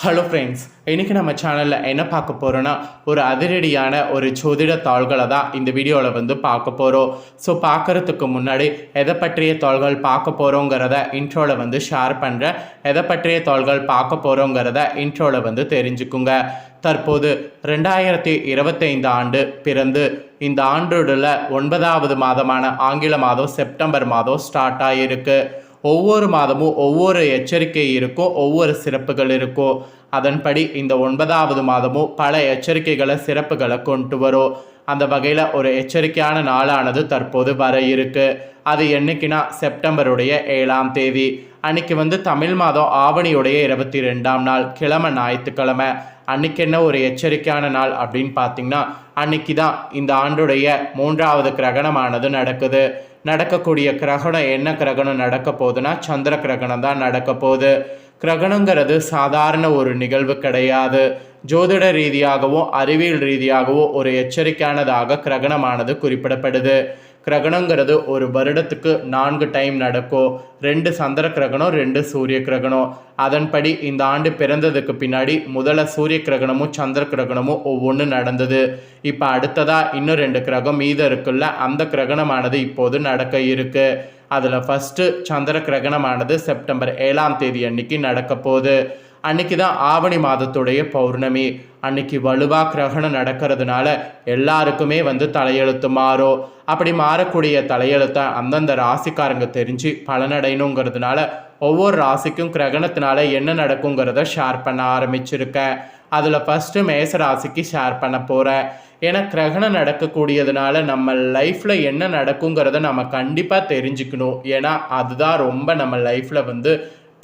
Hello friends இன்றைக்கி நம்ம சேனலில் என்ன பார்க்க போகிறோன்னா ஒரு அதிரடியான ஒரு ஜோதிட தாள்களை தான் இந்த வீடியோவில் வந்து பார்க்க போகிறோம் ஸோ பார்க்குறதுக்கு முன்னாடி எதை பற்றிய தாள்கள் பார்க்க போகிறோங்கிறத இன்ட்ரோவில் வந்து ஷேர் பண்ணுறேன் எதை பற்றிய தாள்கள் பார்க்க போகிறோங்கிறத இன்ட்ரோவில் வந்து தெரிஞ்சுக்குங்க. தற்போது ரெண்டாயிரத்தி இருபத்தைந்து ஆண்டு பிறந்து இந்த ஆண்டோட ஒன்பதாவது மாதமான ஆங்கில மாதம் செப்டம்பர் மாதம் ஸ்டார்ட் ஆகியிருக்கு ஒவ்வொரு மாதமும் ஒவ்வொரு எச்சரிக்கை இருக்கும் ஒவ்வொரு சிறப்புகள் இருக்கும் அதன்படி இந்த ஒன்பதாவது மாதமும் பல எச்சரிக்கைகளை சிறப்புகளை கொண்டு வரும் அந்த வகையில் ஒரு எச்சரிக்கையான நாளானது தற்போது வர இருக்கு. அது என்னைக்குன்னா செப்டம்பருடைய ஏழாம் தேதி. அன்னைக்கு வந்து தமிழ் மாதம் ஆவணியுடைய இருபத்தி ரெண்டாம் நாள் கிழமை ஞாயிற்றுக்கிழமை. அன்னைக்கு என்ன ஒரு எச்சரிக்கையான நாள் அப்படின்னு பார்த்தீங்கன்னா அன்னைக்கு தான் இந்த ஆண்டுடைய மூன்றாவது கிரகணமானது நடக்குது. நடக்கக்கூடிய கிரகணம் என்ன கிரகணம் நடக்க போகுதுன்னா சந்திர கிரகணம் தான் நடக்க போகுது. கிரகணங்கிறது சாதாரண ஒரு நிகழ்வு கிடையாது. ஜோதிட ரீதியாகவோ அறிவியல் ரீதியாகவோ ஒரு எச்சரிக்கையானதாக கிரகணமானது குறிப்பிடப்படுது. கிரகணங்கிறது ஒரு வருடத்துக்கு நான்கு டைம் நடக்கும். ரெண்டு சந்திர கிரகணம் ரெண்டு சூரிய கிரகணம். அதன்படி இந்த ஆண்டு பிறந்ததுக்கு பின்னாடி முதல்ல சூரிய கிரகணமும் சந்திர கிரகணமும் ஒவ்வொன்று நடந்தது. இப்போ அடுத்ததாக இன்னும் ரெண்டு கிரகம் மீதம் இருக்குல்ல அந்த கிரகணமானது இப்போது நடக்க இருக்கு. அதில் ஃபஸ்ட்டு சந்திர கிரகணமானது செப்டம்பர் ஏழாம் தேதி அன்னைக்கு நடக்க போகுது. அன்னைக்கு தான் ஆவணி மாதத்துடைய பௌர்ணமி. அன்னைக்கு வலுவா கிரகணம் நடக்கிறதுனால எல்லாருக்குமே வந்து தலையெழுத்து மாறும் அப்படி மாறக்கூடிய தலையெழுத்தை அந்தந்த ராசிக்காரங்க தெரிஞ்சு பலனடையணுங்கிறதுனால ஒவ்வொரு ராசிக்கும் கிரகணத்தினால என்ன நடக்குங்கிறத ஷேர் பண்ண ஆரம்பிச்சிருக்கேன் அதில் ஃபஸ்ட்டு மேச ராசிக்கு ஷேர் பண்ண போகிறேன் ஏன்னா கிரகணம் நடக்கக்கூடியதுனால நம்ம லைஃப்பில் என்ன நடக்குங்கிறத நம்ம கண்டிப்பாக தெரிஞ்சுக்கணும். ஏன்னா அதுதான் ரொம்ப நம்ம லைஃப்பில் வந்து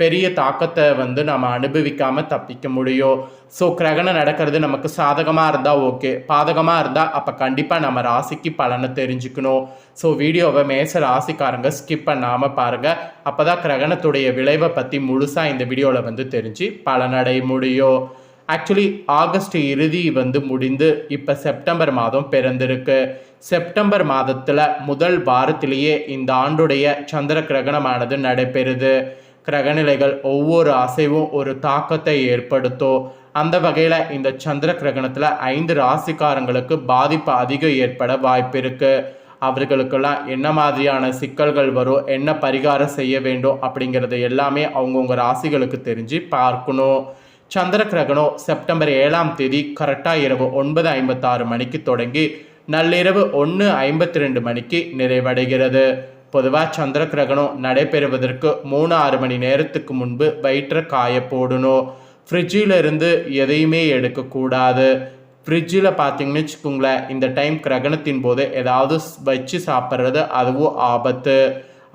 பெரிய தாக்கத்தை வந்து நம்ம அனுபவிக்காமல் தப்பிக்க முடியும். ஸோ கிரகணம் நடக்கிறது நமக்கு சாதகமாக இருந்தால் ஓகே பாதகமாக இருந்தால் அப்போ கண்டிப்பாக நம்ம ராசிக்கு பலனை தெரிஞ்சுக்கணும். ஸோ வீடியோவை மேச ராசிக்காரங்க ஸ்கிப் பண்ணாமல் பாருங்கள் அப்போ தான் கிரகணத்துடைய விளைவை பற்றி முழுசாக இந்த வீடியோவில் வந்து தெரிஞ்சு பலனடைய முடியும். ஆக்சுவலி ஆகஸ்ட் இறுதி வந்து முடிந்து இப்போ செப்டம்பர் மாதம் பிறந்திருக்கு. செப்டம்பர் மாதத்தில் முதல் வாரத்திலேயே இந்த ஆண்டுடைய சந்திர கிரகணமானது நடைபெறுது. கிரகநிலைகள் ஒவ்வொரு அசைவும் ஒரு தாக்கத்தை ஏற்படுத்தும் அந்த வகையில் இந்த சந்திர கிரகணத்தில் ஐந்து ராசிக்காரங்களுக்கு பாதிப்பு அதிகம் ஏற்பட வாய்ப்பு இருக்குது அவர்களுக்கெல்லாம் என்ன மாதிரியான சிக்கல்கள் வரும் என்ன பரிகாரம் செய்ய வேண்டும் அப்படிங்கிறது எல்லாமே அவங்கவுங்க ராசிகளுக்கு தெரிஞ்சு பார்க்கணும். சந்திர கிரகணம் செப்டம்பர் ஏழாம் தேதி கரெக்டாக இரவு ஒன்பது ஐம்பத்தாறு மணிக்கு தொடங்கி நள்ளிரவு ஒன்று ஐம்பத்தி ரெண்டு மணிக்கு நிறைவடைகிறது. பொதுவாக சந்திர கிரகணம் நடைபெறுவதற்கு மூணு ஆறு மணி நேரத்துக்கு முன்பு வயிற்ற காய போடணும். ஃப்ரிட்ஜில் இருந்து எதையுமே எடுக்கக்கூடாது ஃப்ரிட்ஜில் பார்த்தீங்கன்னு வச்சுக்கோங்களேன் இந்த டைம் கிரகணத்தின் போது ஏதாவது வச்சு சாப்பிட்றது அதுவும் ஆபத்து.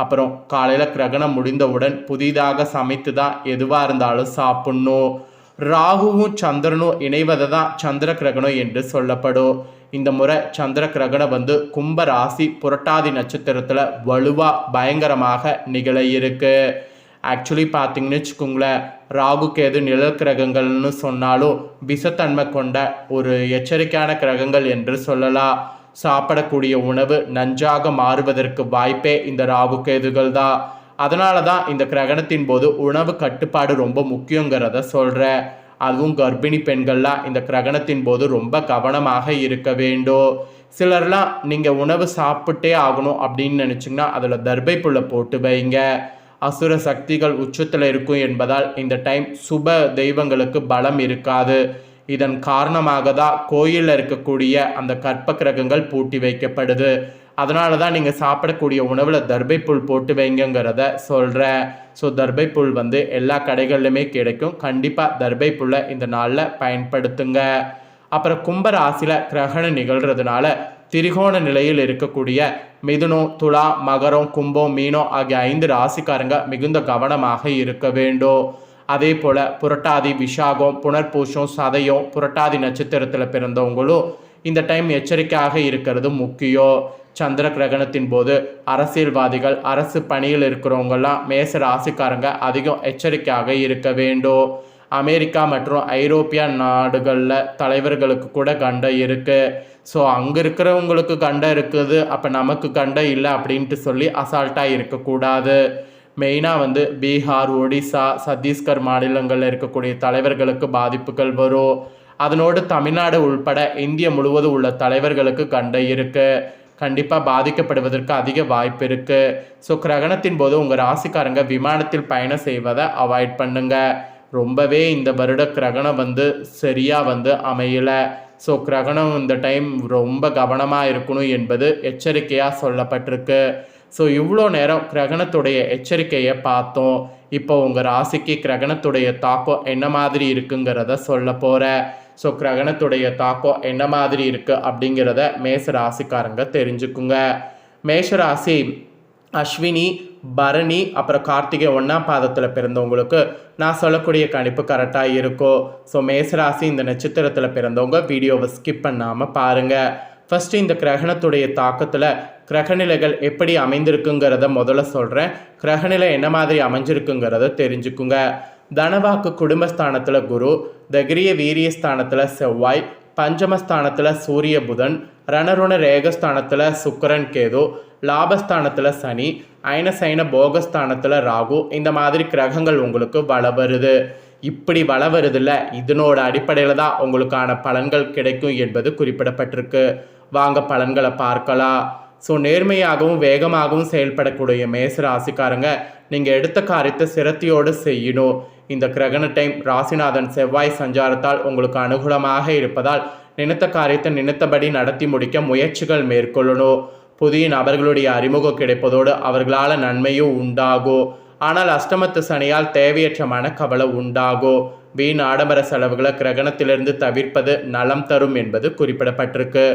அப்புறம் காலையில் கிரகணம் முடிந்தவுடன் புதிதாக சமைத்து தான் எதுவாக இருந்தாலும் சாப்பிட்ணும். ராகுவும் சந்திரனும் இணைவதை தான் சந்திர கிரகணம் என்று சொல்லப்படும். இந்த முறை சந்திர கிரகணம் வந்து கும்ப ராசி புரட்டாதி நட்சத்திரத்தில் வலுவாக பயங்கரமாக நிகழ இருக்கு. ஆக்சுவலி பார்த்தீங்கன்னு வச்சுக்கோங்களேன் ராகு கேது நிழல் கிரகங்கள்னு சொன்னாலும் விஷத்தன்மை கொண்ட ஒரு எச்சரிக்கையான கிரகங்கள் என்று சொல்லலாம். சாப்பிடக்கூடிய உணவு நஞ்சாக மாறுவதற்கு வாய்ப்பே இந்த ராகு கேதுகள் தான். அதனால தான் இந்த கிரகணத்தின் போது உணவு கட்டுப்பாடு ரொம்ப முக்கியங்கிறத சொல்கிறேன் அதுவும் கர்ப்பிணி பெண்கள்லாம் இந்த கிரகணத்தின் போது ரொம்ப கவனமாக இருக்க வேண்டும் சிலர்லாம் நீங்கள் உணவு சாப்பிட்டே ஆகணும் அப்படின்னு நினச்சிங்கன்னா அதில் தர்பை புல்லை போட்டு வைங்க. அசுர சக்திகள் உச்சத்தில் இருக்கும் என்பதால் இந்த டைம் சுப தெய்வங்களுக்கு பலம் இருக்காது. இதன் காரணமாக தான் கோயிலில் இருக்கக்கூடிய அந்த கற்ப கிரகங்கள் பூட்டி வைக்கப்படுது. அதனால தான் நீங்கள் சாப்பிடக்கூடிய உணவில் தர்பை புல் போட்டு வைங்கிறத சொல்கிறேன் ஸோ தர்பை புல் வந்து எல்லா கடைகள்லையுமே கிடைக்கும். கண்டிப்பாக தர்பை புல்லை இந்த நாளில் பயன்படுத்துங்க. அப்புறம் கும்பராசியில் கிரகணம் நிகழ்கிறதுனால திரிகோண நிலையில் இருக்கக்கூடிய மிதுனம் துலா மகரம் கும்பம் மீனம் ஆகிய ஐந்து ராசிக்காரங்க மிகுந்த கவனமாக இருக்க வேண்டும். அதே போல் புரட்டாதி விஷாகம் புனர்பூஷம் சதயம் புரட்டாதி நட்சத்திரத்தில் பிறந்தவங்களும் இந்த டைம் எச்சரிக்கையாக இருக்கிறது முக்கியம். சந்திர கிரகணத்தின் போது அரசியல்வாதிகள் அரசு பணியில் இருக்கிறவங்கெல்லாம் மேச ராசிக்காரங்க அதிகம் எச்சரிக்கையாக இருக்க வேண்டும் அமெரிக்கா மற்றும் ஐரோப்பிய நாடுகளில் தலைவர்களுக்கு கூட கண்டம் இருக்குது ஸோ அங்கே இருக்கிறவங்களுக்கு கண்டம் இருக்குது. அப்போ நமக்கு கண்டம் இல்லை அப்படின்ட்டு சொல்லி அசால்ட்டாக இருக்கக்கூடாது மெயினாக வந்து பீகார் ஒடிசா சத்தீஸ்கர் மாநிலங்களில் இருக்கக்கூடிய தலைவர்களுக்கு பாதிப்புகள் வரும். அதனோடு தமிழ்நாடு உள்பட இந்திய முழுவதும் உள்ள தலைவர்களுக்கு கண்டை இருக்கு. கண்டிப்பாக பாதிக்கப்படுவதற்கு அதிக வாய்ப்பு இருக்குது ஸோ கிரகணத்தின் போது உங்கள் ராசிக்காரங்க விமானத்தில் பயணம் செய்வதை அவாய்ட் பண்ணுங்க. ரொம்பவே இந்த வருட கிரகணம் வந்து சரியாக வந்து அமையலை. ஸோ கிரகணம் இந்த டைம் ரொம்ப கவனமாக இருக்கணும் என்பது எச்சரிக்கையாக சொல்லப்பட்டிருக்கு. ஸோ இவ்வளோ நேரம் கிரகணத்துடைய எச்சரிக்கையை பார்த்தோம். இப்போ உங்கள் ராசிக்கு கிரகணத்துடைய தாக்கம் என்ன மாதிரி இருக்குங்கிறத சொல்ல போகிறேன் ஸோ கிரகணத்துடைய தாக்கம் என்ன மாதிரி இருக்குது அப்படிங்கிறத மேச ராசிக்காரங்க தெரிஞ்சுக்குங்க. மேஷராசி அஸ்வினி பரணி அப்புறம் கார்த்திகை ஒன்றாம் பாதத்தில் பிறந்தவங்களுக்கு நான் சொல்லக்கூடிய கணிப்பு கரெக்டாக இருக்கும் ஸோ மேசராசி இந்த நட்சத்திரத்தில் பிறந்தவங்க வீடியோவை ஸ்கிப் பண்ணாமல் பாருங்கள் ஃபஸ்ட்டு இந்த கிரகணத்துடைய தாக்கத்தில் கிரகநிலைகள் எப்படி அமைந்திருக்குங்கிறத முதல்ல சொல்கிறேன் கிரகநிலை என்ன மாதிரி அமைஞ்சிருக்குங்கிறத தெரிஞ்சுக்குங்க. தனவாக்கு குடும்பஸ்தானத்தில் குரு தகிரிய வீரியஸ்தானத்தில் செவ்வாய் பஞ்சமஸ்தானத்தில் சூரிய புதன் ரணருண ரேகஸ்தானத்தில் சுக்கரன் கேது லாபஸ்தானத்தில் சனி அயனசைன போகஸ்தானத்தில் ராகு இந்த மாதிரி கிரகங்கள் உங்களுக்கு வள வருது. இப்படி வள வருதில்ல இதனோட அடிப்படையில் தான் உங்களுக்கான பலன்கள் கிடைக்கும் என்பது குறிப்பிடப்பட்டிருக்கு. வாங்க பலன்களை பார்க்கலாம். ஸோ நேர்மையாகவும் வேகமாகவும் செயல்படக்கூடிய மேச ராசிக்காரங்க நீங்கள் எடுத்த காரியத்தை சிரத்தியோடு செய்யணும். இந்த கிரகண டைம் ராசிநாதன் செவ்வாய் சஞ்சாரத்தால் உங்களுக்கு அனுகூலமாக இருப்பதால் நினைத்த காரியத்தை நினைத்தபடி நடத்தி முடிக்க முயற்சிகள் மேற்கொள்ளணும். புதிய நபர்களுடைய அறிமுகம் கிடைப்பதோடு அவர்களால் நன்மையும் உண்டாகும். ஆனால் அஷ்டமத்து சனியால் தேவையற்ற மனக்கவலை உண்டாகும். வீண் ஆடம்பர செலவுகளை கிரகணத்திலிருந்து தவிர்ப்பது நலம் தரும் என்பது குறிப்பிடப்பட்டிருக்கு.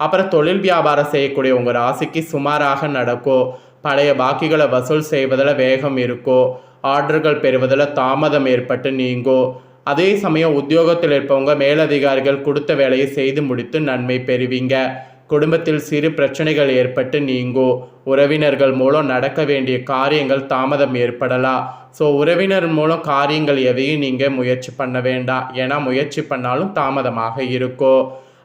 அப்புறம் தொழில் வியாபாரம் செய்யக்கூடிய உங்கள் ராசிக்கு சுமாராக நடக்கும் பழைய பாக்கிகளை வசூல் செய்வதில் வேகம் இருக்கும் ஆர்டர்கள் பெறுவதில் தாமதம் ஏற்பட்டு நீங்கும் அதே சமயம் உத்தியோகத்தில் இருப்பவங்க மேலதிகாரிகள் கொடுத்த வேலையை செய்து முடித்து நன்மை பெறுவீங்க. குடும்பத்தில் சிறு பிரச்சனைகள் ஏற்பட்டு நீங்கும் உறவினர்கள் மூலம் நடக்க வேண்டிய காரியங்கள் தாமதம் ஏற்படலாம் ஸோ உறவினர் மூலம் காரியங்கள் எதையும் நீங்கள் முயற்சி பண்ண வேண்டாம். ஏன்னா முயற்சி பண்ணாலும் தாமதமாக இருக்கும்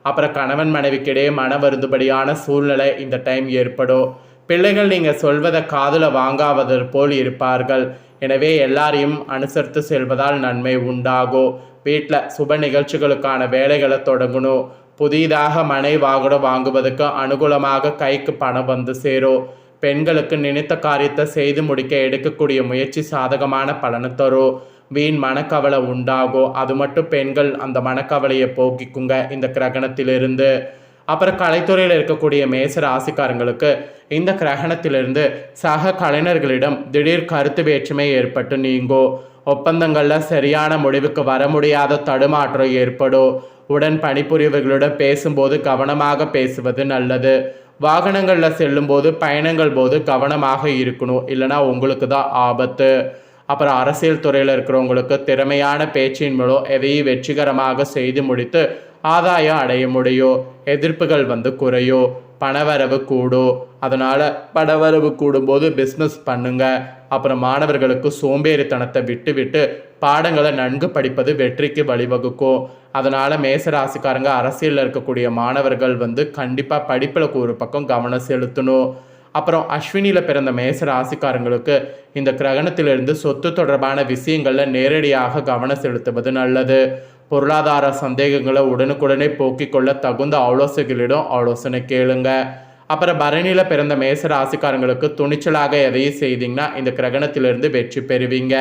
அப்புறம் கணவன் மனைவிக்கிடையே மன வருந்துபடியான சூழ்நிலை இந்த டைம் ஏற்படும். பிள்ளைகள் நீங்கள் சொல்வதை காதில் வாங்காவது போல் இருப்பார்கள். எனவே எல்லாரையும் அனுசரித்து செல்வதால் நன்மை உண்டாகும். வீட்டில் சுப நிகழ்ச்சிகளுக்கான வேலைகளை தொடங்கணும். புதிதாக மனை வாகனம் வாங்குவதற்கு அனுகூலமாக கைக்கு பணம் வந்து சேரும். பெண்களுக்கு நினைத்த காரியத்தை செய்து முடிக்க எடுக்கக்கூடிய முயற்சி சாதகமான பலனை தரும். வீண் மனக்கவலை உண்டாகும் அது மட்டும் பெண்கள் அந்த மனக்கவலையை போக்கிக்குங்க இந்த கிரகணத்திலிருந்து. அப்புறம் கலைத்துறையில் இருக்கக்கூடிய மேச ராசிக்காரங்களுக்கு இந்த கிரகணத்திலிருந்து சக கலைஞர்களிடம் திடீர் கருத்து வேற்றுமை ஏற்பட்டு நீங்கும் ஒப்பந்தங்களில் சரியான முடிவுக்கு வர முடியாத தடுமாற்றம் ஏற்படும் உடன் பணிபுரியவர்களுடன் பேசும்போது கவனமாக பேசுவது நல்லது. வாகனங்களில் செல்லும்போது பயணங்கள் போது கவனமாக இருக்கணும். இல்லைனா உங்களுக்கு தான் ஆபத்து. அப்புறம் அரசியல் துறையில் இருக்கிறவங்களுக்கு திறமையான பேச்சின் மூலம் எதையும் வெற்றிகரமாக செய்து முடித்து ஆதாயம் அடைய முடியும் எதிர்ப்புகள் வந்து குறையும் பணவரவு கூடும் அதனால் பணவரவு கூடும்போது பிஸ்னஸ் பண்ணுங்க. அப்புறம் மாணவர்களுக்கு சோம்பேறித்தனத்தை விட்டு விட்டு பாடங்களை நன்கு படிப்பது வெற்றிக்கு வழிவகுக்கும். அதனால் மேசராசிக்காரங்க அரசியலில் இருக்கக்கூடிய மாணவர்கள் வந்து கண்டிப்பாக படிப்பில் ஒரு பக்கம் கவனம் செலுத்தணும். அப்புறம் அஸ்வினியில் பிறந்த மேச ராசிக்காரங்களுக்கு இந்த கிரகணத்திலிருந்து சொத்து தொடர்பான விஷயங்களில் நேரடியாக கவனம் செலுத்துவது நல்லது. பொருளாதார சந்தேகங்களை உடனுக்குடனே போக்கிக் கொள்ள தகுந்த ஆலோசகர்களிடம் ஆலோசனை கேளுங்க. அப்புறம் பரணியில் பிறந்த மேச ராசிக்காரங்களுக்கு துணிச்சலாக எதையும் செய்தீங்கன்னா இந்த கிரகணத்திலிருந்து வெற்றி பெறுவீங்க.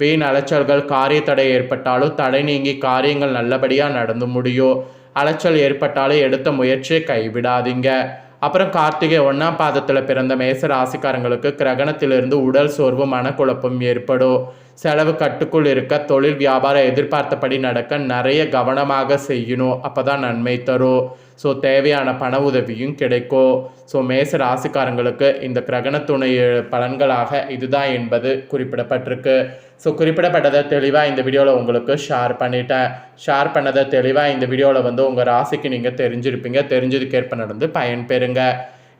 வீண் அலைச்சல்கள் காரிய தடை ஏற்பட்டாலும் தடை நீங்கி காரியங்கள் நல்லபடியாக நடந்து முடியும். அலைச்சல் ஏற்பட்டாலும் எடுத்த முயற்சியை கைவிடாதீங்க. அப்புறம் கார்த்திகை ஒன்றாம் பாதத்தில் பிறந்த மேச ராசிக்காரங்களுக்கு கிரகணத்திலிருந்து உடல் சோர்வு மனக்குழப்பம் ஏற்படும். செலவு கட்டுக்குள் இருக்க தொழில் வியாபாரம் எதிர்பார்த்தபடி நடக்க நிறைய கவனமாக செய்யணும். அப்போ தான் நன்மை தரும். ஸோ தேவையான பண உதவியும் கிடைக்கும் ஸோ மேச ராசிக்காரங்களுக்கு இந்த கிரகணத்துணை பலன்களாக இதுதான் என்பது குறிப்பிடப்பட்டிருக்கு. ஸோ குறிப்பிடப்பட்டதை தெளிவாக இந்த வீடியோவில் உங்களுக்கு ஷேர் பண்ணிட்டேன். ஷேர் பண்ணதை தெளிவாக இந்த வீடியோவில் வந்து உங்கள் ராசிக்கு நீங்கள் தெரிஞ்சிருப்பீங்க. தெரிஞ்சதுக்கேற்ப நடந்து பயன்பெறுங்க.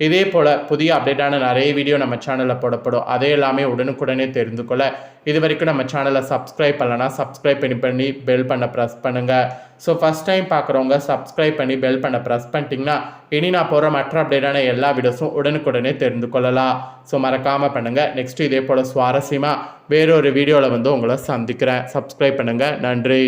இதே போல் புதிய அப்டேட்டான நிறைய வீடியோ நம்ம சேனலில் போடப்படும். அதே எல்லாமே உடனுக்குடனே தெரிந்து கொள்ள. இது வரைக்கும் நம்ம சேனலை சப்ஸ்கிரைப் பண்ணலன்னா சப்ஸ்கிரைப் பண்ணி பண்ணி பெல் பண்ண ப்ரெஸ் பண்ணுங்கள் ஸோ ஃபஸ்ட் டைம் பார்க்குறவங்க சப்ஸ்கிரைப் பண்ணி பெல் பண்ண ப்ரெஸ் பண்ணிட்டீங்கன்னா இனி நான் போகிற மற்ற அப்டேட்டான எல்லா வீடியோஸும் உடனுக்குடனே தெரிந்து கொள்ளலாம். ஸோ மறக்காமல் பண்ணுங்கள் நெக்ஸ்ட்டு இதே போல் சுவாரஸ்யமாக வேறொரு வீடியோவில் வந்து உங்களை சந்திக்கிறேன். சப்ஸ்கிரைப் பண்ணுங்கள் நன்றி.